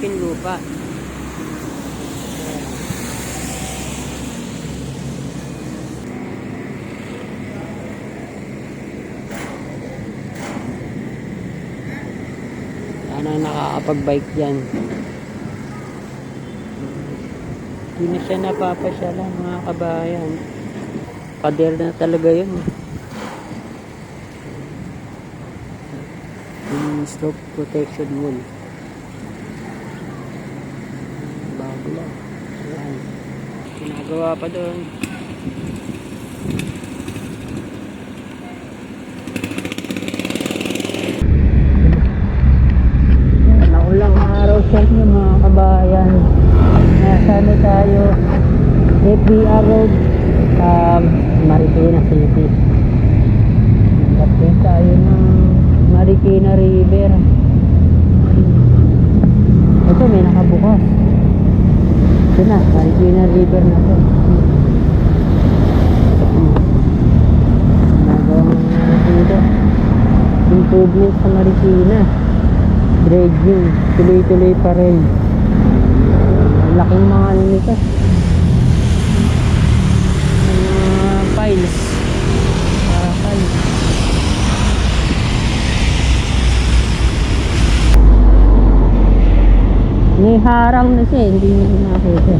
Muntinlupa. Sana nakakapag-bike dyan. Hindi na siya napapasyalan mga kabayan. Pader na talaga yun. Yung slope protection wall. Bago lang. Ayan. Ginagawa pa doon. Naulang araw sa inyo mga kabayan. Nasa ano tayo? FBR Road um, Marikina City. Lapit tayo ng Marikina River. Ito may nakabukas. Ito na, Marikina River na to. Nagawang ano dito. Improvement sa Marikina. Dredging. Tuloy-tuloy pa rin. Laking mga ano nito. Mga piles. May harang na siya, eh, hindi na nakita.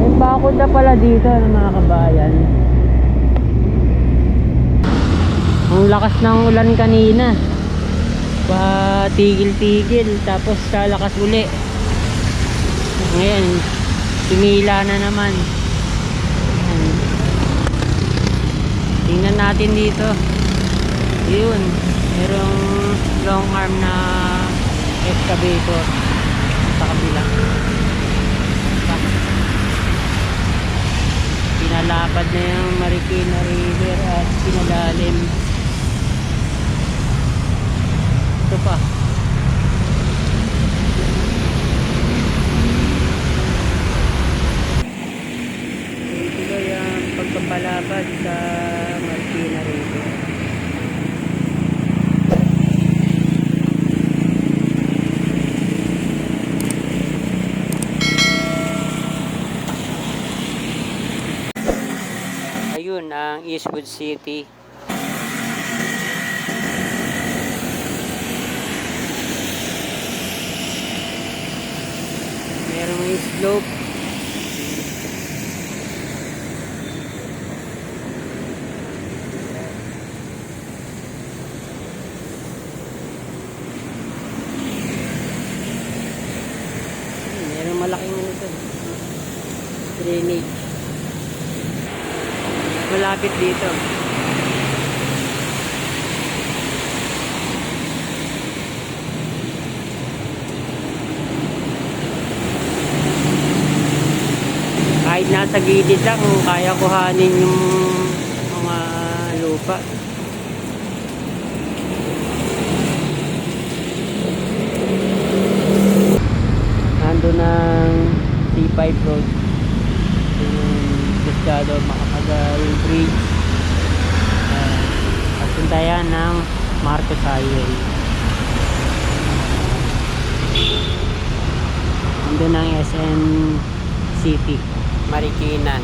May bakod na pala dito ng mga kabayan. Ang lakas ng ulan kanina. Pa tigil-tigil tapos lalakas uli. Ngayon, tumila na naman. Tingnan natin dito. Yun, merong long arm na excavator sa kabila. Pinalapad na yung Marikina River at pinalalim. Ito pa. Tuloy ang pagpapalapad sa Marikina River. Ang Eastwood City. Merong slope. Merong malaking ano ito. Drainage. Malapit dito. Kahit nasa gilid lang, kaya kuhanin yung mga lupa. Nandun ng C5 Road. Yung Pescado, Makapagal Bridge. Uh, papunta yan ng Marcos Highway. Nandun ang SM City, Marikina.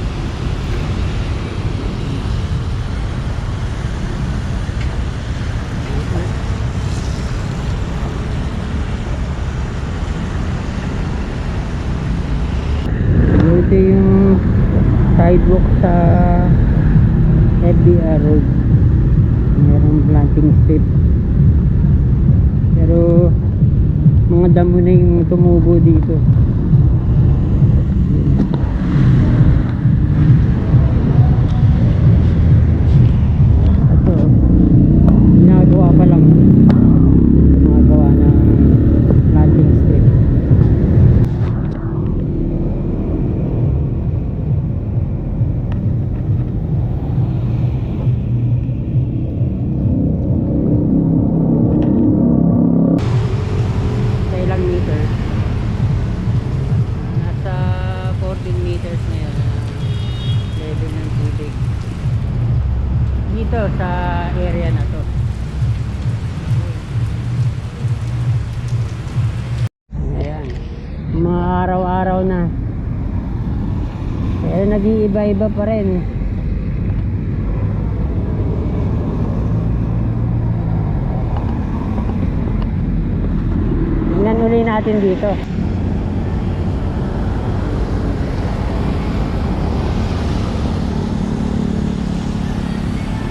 Ito yung sidewalk sa FBR Road. Merong planting strip. Pero mga damo na yung tumubo dito. Ito, ginagawa pa lang. Ginagawa ng planting strip. sa ilang meter nasa 14 meters na yun ang level ng tubig dito sa area na to na. Pero nag-iiba-iba pa rin. Tingnan uli natin dito.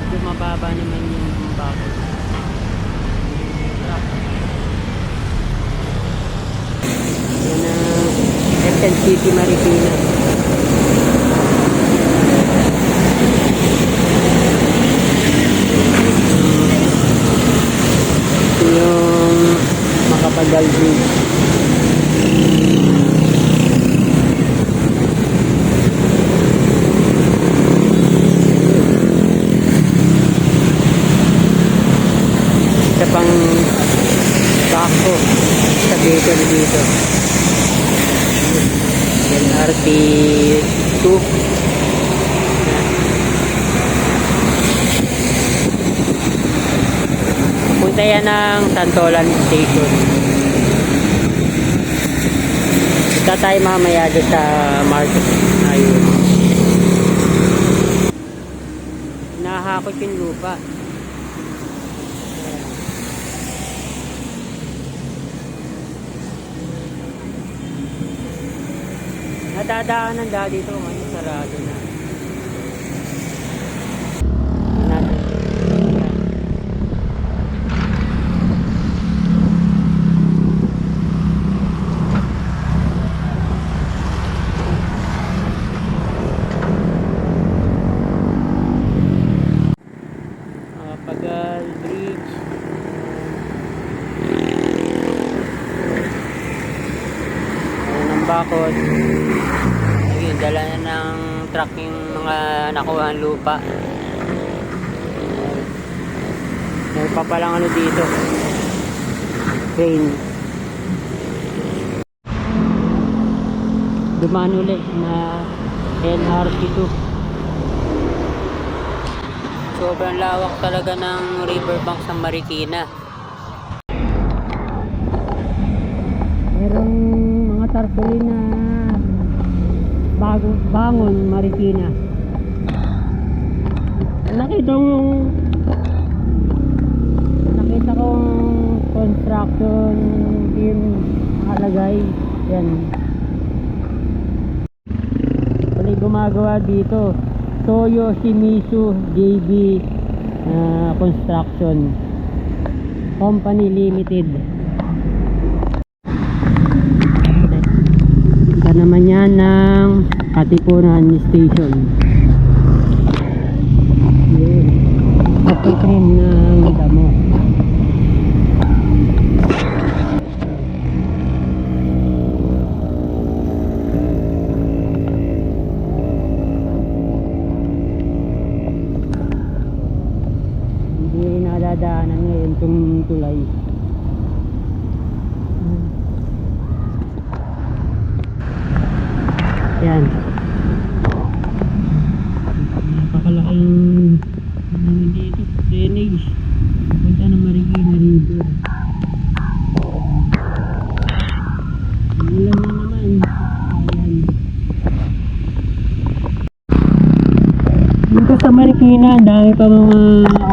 Medyo mababa naman yung bakod. Yan ang Quezon City, Marikina. Ito yung Makapagal Bridge. Isa pang bako sa Bicol dito. LRT 2 Yan ng Santolan Station. Punta tayo mamaya doon sa market. Ayun. Nahakot yung lupa. Nadadaanan dahil dito ngayon sarado na. Tingnan natin. Ayan. Makapagal Bridge. Bakod. Ayun, dala na ng truck yung mga nakuha lupa. May pa palang ano dito. Train. Dumaan ulit na LRT2. Sobrang lawak talaga ng riverbank sa Marikina. Merong tarpaulin bago bangon Marikina. Nakita ko nakita kong construction team nakalagay. Yan. Pali gumagawa dito. Toyo Shimizu JB ah, Construction Company Limited. Ito naman yan ng Katipunan Station. Yun. Kapitrim ng damo. Hindi nadadaanan ngayon itong tulay. Yan. Napakalaking ano dito, drainage. Punta ng Marikina River. Ulan na naman. Ayan. Dito sa Marikina, dami pa mga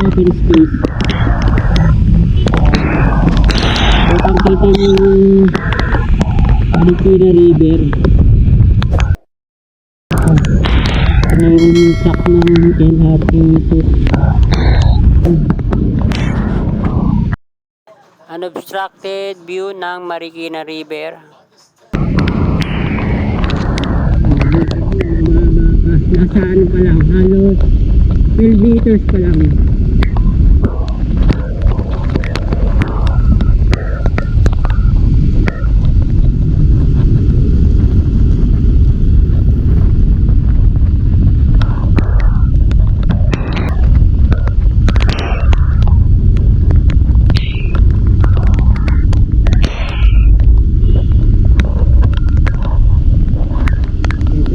open space. Kitang kita yung Marikina River. Ano yung track ng LRT to Unobstructed view ng Marikina River. Nasa ano pa lang, halos 12 meters pa lang.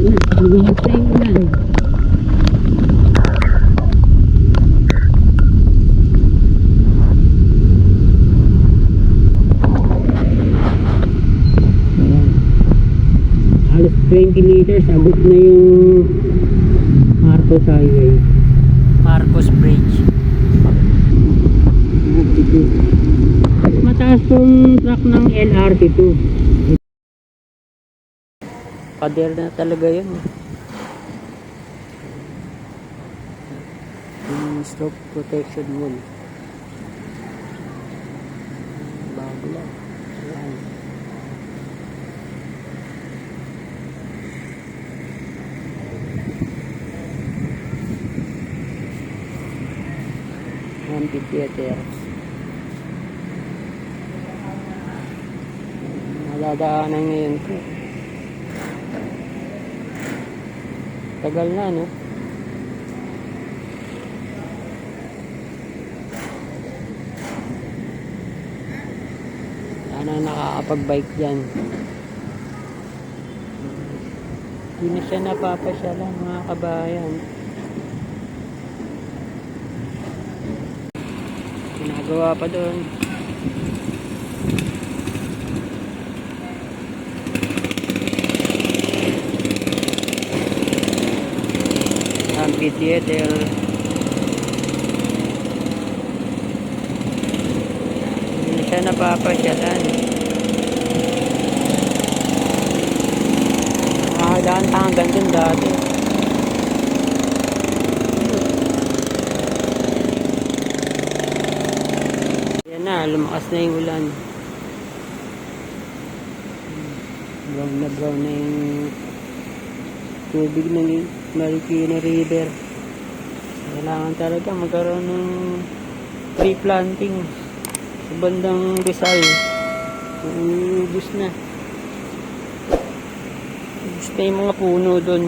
Ito na, maghihintay mo lang. Ayan. Halos 20 meters, abot na yung Marcos Highway. Marcos Bridge. RT2. Mas mataas tong track ng LRT2. Pader na talaga yun. Yung stroke protection wall. Amphitheater. Nadadaanan ngayon ko. Tagal na, no? Sana nakakapag-bike dyan. Hindi na siya napapasyalan, mga kabayan. Ginagawa pa doon. Amphitheater. Hindi siya napapasyalan. Nakakadaan pa hanggang dun dati. Yan na, lumakas na yung ulan. Brown na brown na yung tubig ng Marikina River. Kailangan talaga magkaroon ng tree planting sa bandang Rizal. Ubus na. Ubus na yung mga puno doon.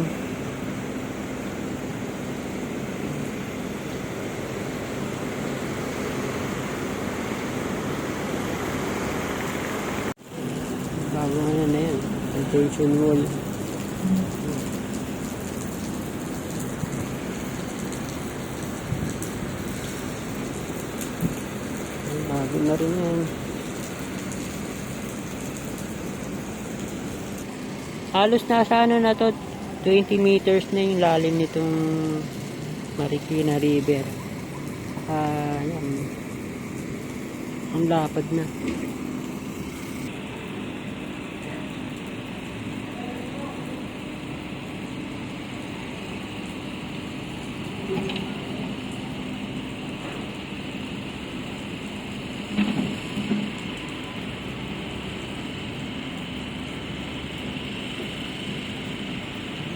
Bago nga na yan. Attention wall. Bago na rin yan. Halos nasa ano na to, 20 meters na yung lalim nitong Marikina River. Ah, yan. Ang lapad na.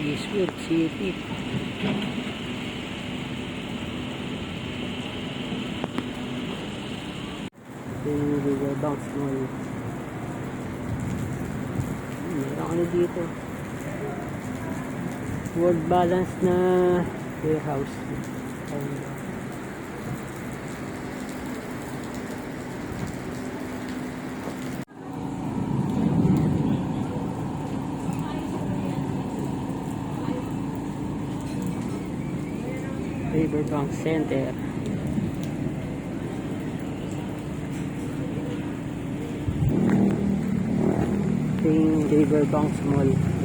Eastwood Riverbanks Mall. Meron ano dito. World balance na warehouse. Ayun. Riverbank Center. Ito yung Riverbanks Mall.